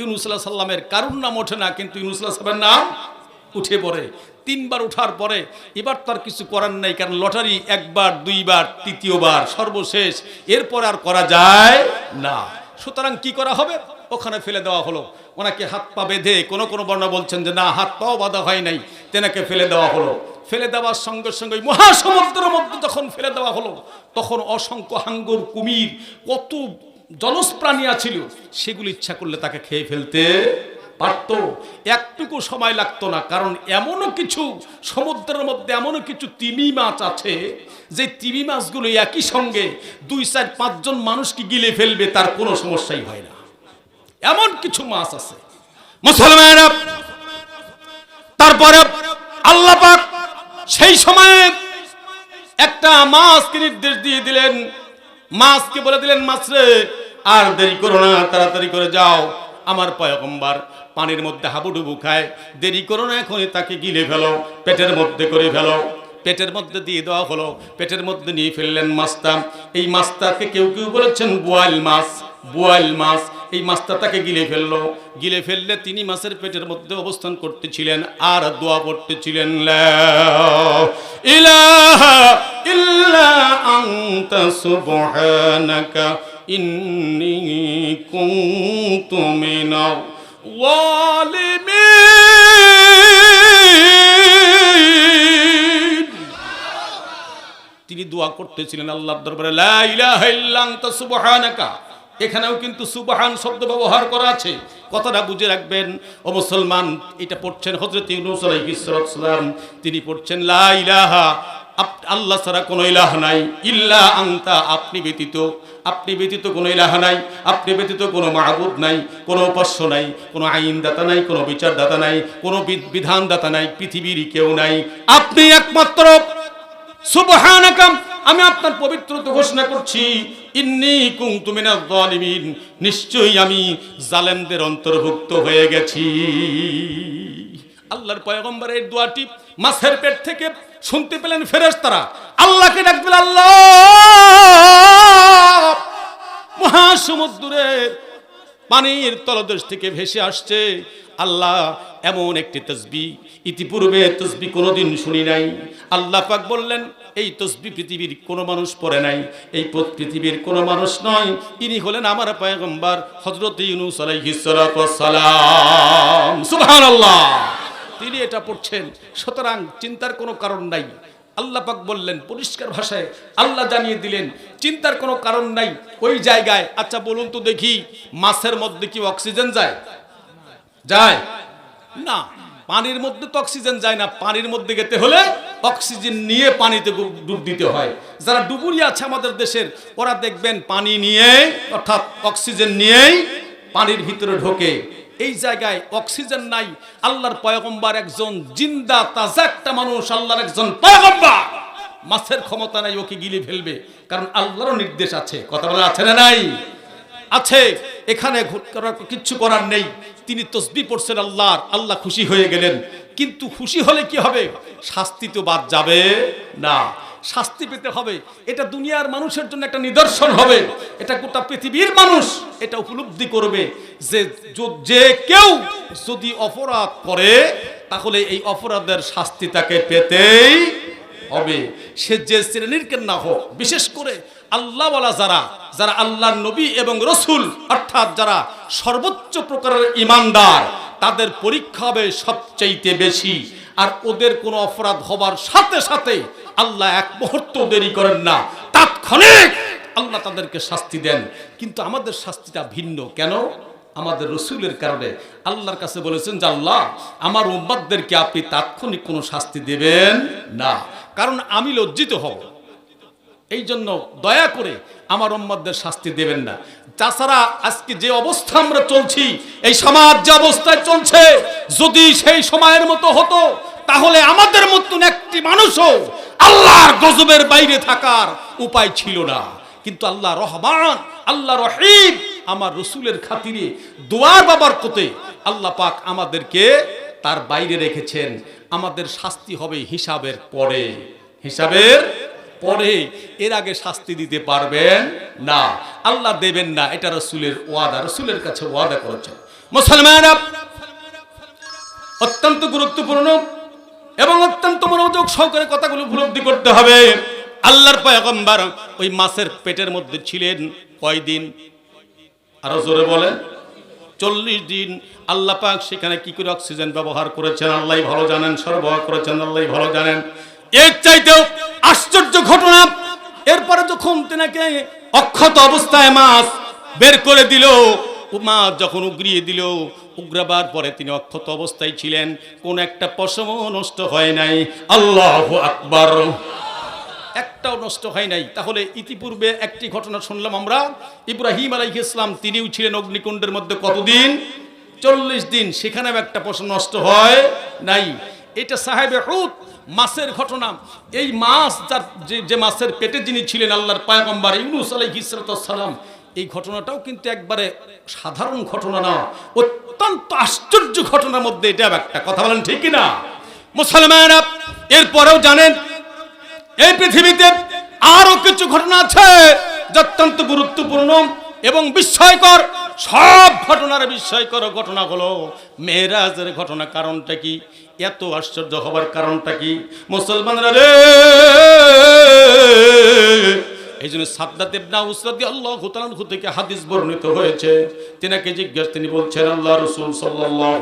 ইউনুসাল্লাহ সাল্লামের কারুর নাম ওঠে না, কিন্তু ইউনুসাল্লাহ সাল্লামের নাম উঠে পড়ে। তিনবার ওঠার পরে, এবার তার কিছু করার নাই, কারণ লটারি একবার, দুইবার, তৃতীয়বার, সর্বশেষ, এরপর আর করা যায় না। সুতরাং কি করা হবে? ওখানে ফেলে দেওয়া হলো। ওনাকে হাত পা বেঁধে কোনো কোনো বর্ণা বলছেন যে, না, হাত পাও বাঁধা হয় নাই। তেনাকে ফেলে দেওয়া হলো। ফেলে দেওয়ার সঙ্গে সঙ্গে মহাসমুদ্রের মধ্যে যখন ফেলে দেওয়া হলো, তখন অসংখ্য হাঙ্গর, কুমির, কত জলজ প্রাণী আছিল, সেগুলি ইচ্ছা করলে তাকে খেয়ে ফেলতে পারত। একটুকু সময় লাগতো না, কারণ এমনও কিছু সমুদ্রের মধ্যে এমনও কিছু তিমি মাছ আছে, যে তিমি মাছগুলো একই সঙ্গে দুই, চার, পাঁচজন মানুষকে গিলে ফেলবে, তার কোনো সমস্যাই হয় না। এমন কিছু মাছ আছে। মুসলমানেরা, তারপরে আল্লাহ সেই সময়ে একটা মাছকে নির্দেশ দিয়ে দিলেন। মাছকে বলে দিলেন মাছ রে আর দেরি করো না, তাড়াতাড়ি করে যাও। আমার পয়গম্বার পানির মধ্যে হাবুডুবু খায়। দেরি করো না, এখনই তাকে গিলে ফেলো, পেটের মধ্যে করে ফেলো। পেটের মধ্যে দিয়ে দেওয়া হলো, পেটের মধ্যে নিয়ে ফেললেন মাছটা। এই মাছটাকে কেউ কেউ বলেছেন বোয়াল মাছ বোয়াল মাছ। এই মাছটা তাকে গিলে ফেলল। গিলে ফেললে তিনি মাছের পেটের মধ্যে অবস্থান করতেছিলেন আর দোয়া পড়তেছিলেন ইলাহা ইল্লা আনতা সুবহানাকা ইন্নী কুনতু মিনাল ওয়ালিমিন। তিনি দোয়া করতেছিলেন আল্লাহর দরবারে, লা ইলাহা ইল্লা আনতা সুবহানাকা। এখানেও কিন্তু সুবহান শব্দ ব্যবহার করা আছে। কথাটা বুঝে রাখবেন, ও মুসলমান, এটা পড়ছেন হযরত ইউনূস আলাইহিস সালাম। তিনি পড়ছেন, লা ইলাহা আল্লাহ ছাড়া কোনো ইলাহ নাই। ইল্লা আংতা আপনি ব্যতীত। আপনি ব্যতীত কোনো ইলাহ নাই। আপনি ব্যতীত কোনো মাহবুদ নাই, কোনো উপাস্য নাই, কোনো আইনদাতা নাই, কোনো বিচারদাতা নাই, কোনো বিধানদাতা নাই, পৃথিবীর কেউ নাই। আপনি একমাত্র। সুবহানাকাম আমি আপনার পবিত্রতা ঘোষণা করছি। ইন্নি কুনতু মিনাজ জালিমিন নিশ্চয়ই আমি জালেমদের অন্তর্ভুক্ত হয়ে গেছি। আল্লাহর পয়গম্বরের দোয়াটি মাছের পেট থেকে শুনতে পেলেন ফেরেশতারা। আল্লাহকে ডাকবেন আল্লাহ! মহাসমুদ্রের পানির তলদেশ থেকে ভেসে আসছে। আল্লাহ এমন একটি তসবি, ইতিপূর্বে তসবি কোনোদিন শুনি নাই। আল্লাহ পাক বললেন, এই তসবি পৃথিবীর কোনো মানুষ পড়ে নাই। এই পৃথিবীর কোনো মানুষ নয়। ইনি হলেন আমার পয়গম্বর হজরত ইউনুস আলাইহিস সালাম। সুবহানাল্লাহ। তিনি এটা পড়ছেন। সুতরাং চিন্তার কোনো কারণ নাই। আল্লাহ পাক বললেন, পরিষ্কার ভাষায় আল্লাহ জানিয়ে দিলেন, চিন্তার কোনো কারণ নাই। ওই জায়গায় আচ্ছা বলুন তো দেখি, মাছের মধ্যে কি অক্সিজেন যায়? যায়। না, পানির মধ্যে তো অক্সিজেন যায় না। পানির মধ্যে যেতে হলে অক্সিজেন নিয়ে পানিতে ডুব দিতে হয়। যারা ডুবুরি আছে আমাদের দেশের, ওরা দেখবেন পানি নিয়ে অর্থাৎ অক্সিজেন নিয়েই পানির ভিতরে ঢোকে। এই জায়গায় অক্সিজেন নাই, আল্লাহর পয়গম্বার একজন জিন্দা তাজা একটা মানুষ, আল্লাহর একজন পয়গম্বর। মাছের ক্ষমতা নাই ওকে গিলে ফেলবে? কারণ আল্লাহরও নির্দেশ আছে। কথা বলা আছে না নাই? আছে। এখানে কিচ্ছু করার নেই। তিনি তসবি পড়ছেন আল্লাহর। আল্লাহ খুশি হয়ে গেলেন। কিন্তু খুশি হলে কি হবে? শাস্তি তো বাদ যাবে না। শাস্তি পেতে হবে। এটা দুনিয়ার মানুষের জন্য একটা নিদর্শন হবে। এটা গোটা পৃথিবীর মানুষ এটা উপলব্ধি করবে যে যে কেউ যদি অপরাধ করে, তাহলে এই অপরাধের শাস্তি তাকে পেতেই হবে। সে যে শ্রেণির কেন না হোক, বিশেষ করে আল্লাহওয়ালা যারা যারা আল্লাহর নবী এবং রসুল, অর্থাৎ যারা সর্বোচ্চ প্রকারের ইমানদার, তাদের পরীক্ষা হবে সবচাইতে বেশি। আর ওদের কোনো অপরাধ হবার সাথে সাথে আল্লাহ এক মুহূর্ত দেরি করেন না। তাৎক্ষণিক আল্লাহ তাদেরকে শাস্তি দেন। কিন্তু আমাদের শাস্তিটা ভিন্ন। কেন? আমাদের রসুলের কারণে। আল্লাহর কাছে বলেছেন যে, আল্লাহ, আমার উম্মাদদেরকে আপনি তাৎক্ষণিক কোনো শাস্তি দেবেন না। কারণ আমি লজ্জিত হব। এই জন্য দয়া করে আমার উম্মাদদের শাস্তি দেবেন না। তাছাড়া আজকে যে অবস্থা আমরা চলছি, এই সমাজ যে অবস্থায় চলছে, যদি সেই সময়ের মতো হতো, তাহলে আমাদের মতন একটি মানুষও আল্লাহর গজবের বাইরে থাকার উপায় ছিল না। কিন্তু আল্লাহ রহমান, আল্লাহ রহিম আমার রসুলের খাতিরে দোয়ার বাবার কোতে আল্লাহ পাক আমাদেরকে তার বাইরে রেখেছেন। আমাদের শাস্তি হবে হিসাবের পরে। হিসাবের পরে এর আগে শাস্তি দিতে পারবেন না। আল্লাহ দেবেন না, এটা রসুলের ওয়াদা, রসুলের কাছে ওয়াদা করেছেন। মুসলমানরা অত্যন্ত গুরুত্বপূর্ণ এবং অত্যন্ত মনোযোগ সহকারে কথাগুলো উপলব্ধি করতে হবে। আল্লাহর পয়গম্বর ওই মাছের পেটের মধ্যে ছিলেন কয়দিন? আরও জোরে বলেন। চল্লিশ দিন। আল্লাহ পাক সেখানে কি করে অক্সিজেন ব্যবহার করেছেন? আল্লাহ ভালো জানেন, সরবরাহ করেছেন আল্লাহ ভালো জানেন। এর চাইতেও আশ্চর্য ঘটনা। এরপরে যখন তেনাকে অক্ষত অবস্থায় মাছ বের করে দিল, মাছ যখন উগরিয়ে দিল, উগ্রাবার পরে তিনি অক্ষত অবস্থায় ছিলেন। কোন একটা পশমও নষ্ট হয় নাই। আল্লাহ আকবর। একটাও নষ্ট হয় নাই। তাহলে ইতিপূর্বে একটি ঘটনা শুনলাম আমরা। ইব্রাহিম আলাইহিস ইসলাম তিনিও ছিলেন অগ্নিকুণ্ডের মধ্যে কতদিন? চল্লিশ দিন। সেখানেও একটা পশম নষ্ট হয় নাই। এটা সাহেবে হুত মাছের ঘটনা। এই মাছ যার যে যে মাছের পেটে যিনি ছিলেন আল্লাহর পায়গম্বর ইউনুস আলাইহিস সালাম, এই ঘটনাটাও কিন্তু একবারে সাধারণ ঘটনা না, অত্যন্ত আশ্চর্য ঘটনার মধ্যে এটা একটা। কথা বলেন ঠিক না মুসলমানরা এরপরেও জানেন, এই পৃথিবীতে আরও কিছু ঘটনা আছে যা অত্যন্ত গুরুত্বপূর্ণ এবং বিস্ময়কর। সব ঘটনার বিস্ময়কর ঘটনা হলো মেয়েরাজের ঘটনা কারণটা কি? এত আশ্চর্য হবার কারণটা কি? মুসলমানরা রে! এই জন্য সাদ্দাত ইবনা উসরাদি আল্লাহ তাআলা থেকে হাদিস বর্ণিত হয়েছে। তিনাকে জিজ্ঞাসা, তিনি বলছেন, আল্লাহ রাসূল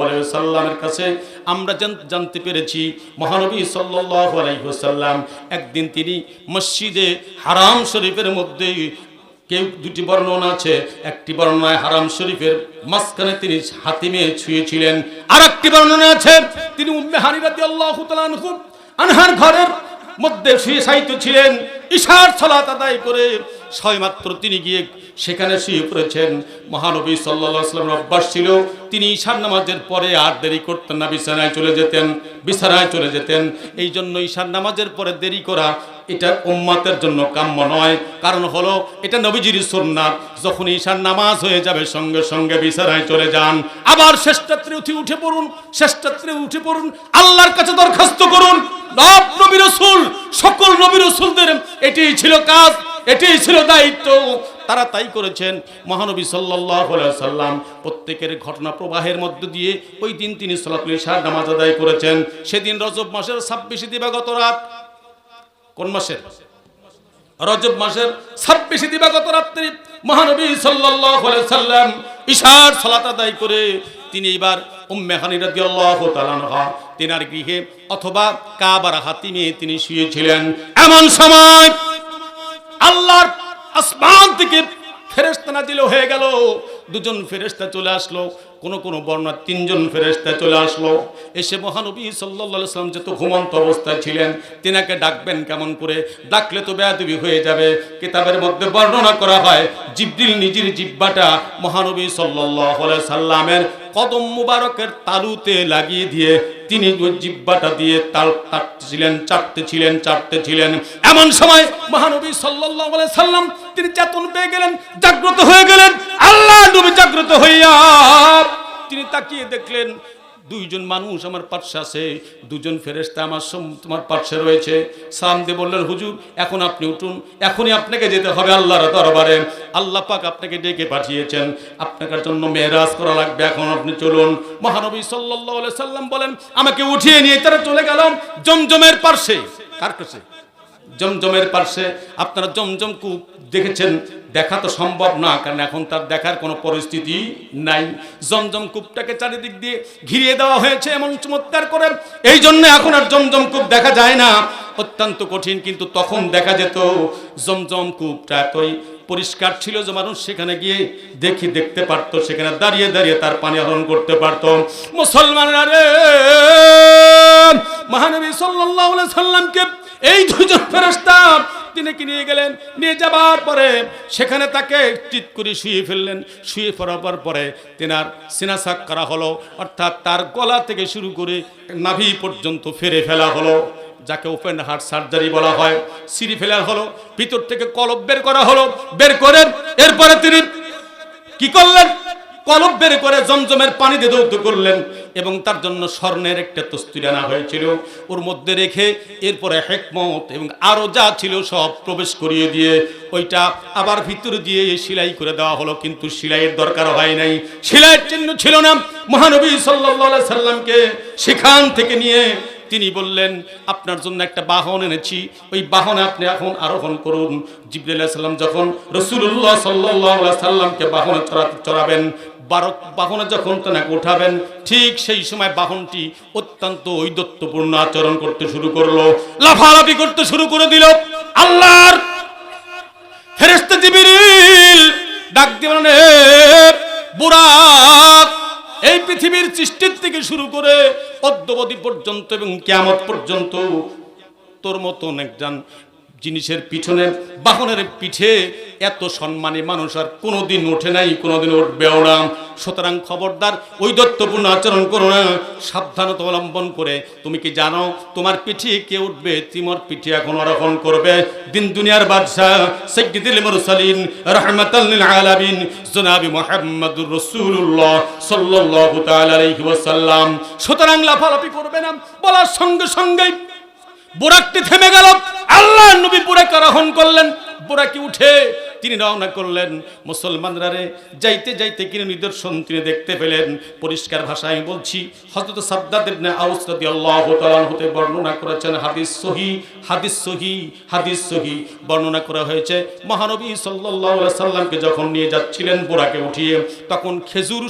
আলাইহি সাল্লামের কাছে আমরা জানতে পেরেছি, মহানবী আলাইহি ওয়াসাল্লাম একদিন তিনি মসজিদে হারাম শরীফের মধ্যে কেউ দুটি বর্ণনা আছে। একটি বর্ণনায় হারাম শরীফের মাঝখানে তিনি হাতিমে ছুঁয়েছিলেন। আর একটি বর্ণনা আছে, তিনি উম্মে হানি রাদিয়াল্লাহু তাআলা আনহার ঘরের মধ্যে শুয়ে সাহিত্য ছিলেন। ঈশার ছলাত আদায় করে ছয়মাত্র তিনি গিয়ে সেখানে শুয়ে পড়েছেন। মহানবী সাল্লাহ আসলামের অভ্যাস ছিল, তিনি ঈশার নামাজের পরে আর দেরি করতেন না, বিছানায় চলে যেতেন, বিছানায় চলে যেতেন। এই জন্য ঈশার নামাজের পরে দেরি করা এটা উম্মাতের জন্য কাম্য নয়। কারণ হলো, এটা নবীজির সুন্নাত। যখন ঈশার নামাজ হয়ে যাবে, সঙ্গে সঙ্গে বিছানায় চলে যান। আবার শেষরাত্রে উঠে উঠে পড়ুন শেষরাত্রে উঠে পড়ুন, আল্লাহর কাছে দরখাস্ত করুন। নব নবী রসুল, সকল নবী রসুলদের এটি ছিল কাজ, এটি ছিল দায়িত্ব। তারা তাই করেছেন। মহানবী সাল্লাম প্রত্যেকের ঘটনা প্রবাহের মধ্য দিয়ে ওই দিন তিনি সালাতুল ইশার নামাজ আদায় করেছেন। সেদিন রজব মাসের ছাব্বিশে দিবাগত রাত কোন মাসের? রজব মাসের ছাব্বিশে দিবাগত রাত্রি মহানবী সাল্লাম ঈশার সালাত আদায় করে তিনি এবার উম্মে হানি রাদিয়াল্লাহু তাআলা তিনার গৃহে অথবা কাবার হাতিমে তিনি শুয়েছিলেন। এমন সময় আল্লাহর আসমান থেকে ফেরেশতা নাজিল হয়ে গেল। দুজন ফেরেস্তা চলে আসলো, কোনো কোনো বর্ণার তিনজন ফেরেস্তা চলে আসলো। এসে মহানবী সাল্লা সাল্লাম যেহেতু ঘুমন্ত অবস্থায় ছিলেন, তিনাকে ডাকবেন কেমন করে? ডাকলে তো বেয়াদবি হয়ে যাবে। কিতাবের মধ্যে বর্ণনা করা হয়, জিব্রিল নিজের জিব্বাটা মহানবী সাল্লাহ সাল্লামের কদম মুবারকের তালুতে লাগিয়ে দিয়ে তিনি জিব্বাটা দিয়ে তাল কাটছিলেন, চাটতে ছিলেন এমন সময় মহানবী সাল্লাল্লাহু সাল্লাম তিনি চেতন পেয়ে গেলেন, জাগ্রত হয়ে গেলেন। আল্লাহ নবী জাগ্রত হইয়া তিনি তাকিয়ে দেখলেন দুইজন মানুষ আমার পার্শ্বে আছে, দুজন ফেরেস্তা আমার তোমার পার্শ্বে রয়েছে। সামদে বললেন, হুজুর, এখন আপনি উঠুন, এখনই আপনাকে যেতে হবে আল্লাহর দরবারে। আল্লাহ পাক আপনাকে ডেকে পাঠিয়েছেন, আপনার জন্য মেয়েরাজ করা লাগবে, এখন আপনি চলুন। মহানবী সাল্লাহ সাল্লাম বলেন, আমাকে উঠিয়ে নিয়ে, তারা চলে গেলাম জমজমের পার্শ্বে। কার কাছে? জমজমের পাশে আপনারা জমজম কূপ দেখেছেন, দেখা তো সম্ভব না, কারণ এখন তার দেখার কোনো পরিস্থিতি নাই। জমজম কূপটাকে চারিদিক দিয়ে ঘিরিয়ে দেওয়া হয়েছে এমন চমৎকার করে। এই জন্য এখন আর জমজম কূপ দেখা যায় না। অত্যন্ত কঠিন, কিন্তু তখন দেখা যেত জমজম কূপটা এতই পরিষ্কার ছিল যে মানুষ সেখানে গিয়ে দেখি, দেখতে পারতো, সেখানে দাঁড়িয়ে দাঁড়িয়ে তার পানি আহরণ করতে পারতো। মুসলমানরা রে! মহানবী আলাইহি সাল্লামকে এই দুজন ফেরেশতা তিনি কি নিয়ে গেলেন? নিয়ে যাবার পরে সেখানে তাকে চিত করে শুয়ে ফেললেন। শুয়ে পড়াবার পরে তেনার সিনাসাক করা হলো, অর্থাৎ তার গলা থেকে শুরু করে নাভি পর্যন্ত ফেরে ফেলা হলো। যাকে ওপেন হার্ট সার্জারি বলা হয়, সিঁড়ি ফেলা হলো, ভিতর থেকে কলব বের করা হলো, বের করেন, এরপরে তিনি কি করলেন? কলব বের করে জমজমের পানি দিয়ে দৌত করলেন এবং তার জন্য স্বর্ণের একটা তস্তুরি আনা হয়েছিল। ওর মধ্যে রেখে এরপরে হেকমত এবং আরও যা ছিল সব প্রবেশ করিয়ে দিয়ে ওইটা আবার ভিতরে দিয়ে সেলাই করে দেওয়া হলো, কিন্তু সেলাইয়ের দরকার হয় নাই। সেলাইয়ের চিহ্ন ছিল না। মহানবী সাল্লাল্লাহু সাল্লামকে সেখান থেকে নিয়ে তিনি বললেন, আপনার জন্য একটা বাহন এনেছি। ওই বাহনে আপনি এখন আরোহণ করুন। আলাইহিস যখন রসুল্লাহ সাল্লাহ সাল্লামকে বাহনে চড়াতে চড়াবেন, বারক, বাহনে যখন তাকে উঠাবেন, ঠিক সেই সময় বাহনটি অত্যন্ত ঐদত্বপূর্ণ আচরণ করতে শুরু করল, লাফালাফি করতে শুরু করে দিল। জিবরিল ডাক দিয়ে পৃথিবীর সৃষ্টির থেকে শুরু করে অদ্যবধি পর্যন্ত এবং কেয়ামত পর্যন্ত তোর মতন একজন জিনিসের পিছনে বাহনের পিঠে এত সম্মানী মানুষ আর কোনোদিন ওঠে নাই, কোনোদিন উঠবেও না। সুতরাং খবরদার ওই দত্তপূর্ণ আচরণ করো না। সাবধানতা অবলম্বন করে। তুমি কি জানো, তোমার পিঠে কে উঠবে? তোমার পিঠে এখন আরোহণ করবে। দিন দুনিয়ার বাদশাহ সৈয়দুল মুরসালিন, রাহমাতাল আলামিন, জনাবি মুহাম্মদুর ওয়াসাল্লাম। সুতরাং লাফালাফি করবে না। বলার সঙ্গে সঙ্গেই বোরাকটি থেমে গেল। আল্লাহ নবী বুড়াকে আরোহণ করলেন। বুড়াকে উঠে তিনি রওনা করলেন। মুসলমানরা রে, যাইতে যাইতে কিনে নিদর্শন তিনি দেখতে পেলেন। পরিষ্কার ভাষায় আমি বলছি, হযরত সাদ্দাদ ইবনে আউস রাদিয়াল্লাহু তাআলা হতে বর্ণনা করেছেন, হাদিস সহি হাদিস সহি হাদিস সহি। বর্ণনা করা হয়েছে, মহানবী সাল্লাল্লাহু আলাইহি সাল্লামকে যখন নিয়ে যাচ্ছিলেন বোরাকে উঠিয়ে, তখন খেজুর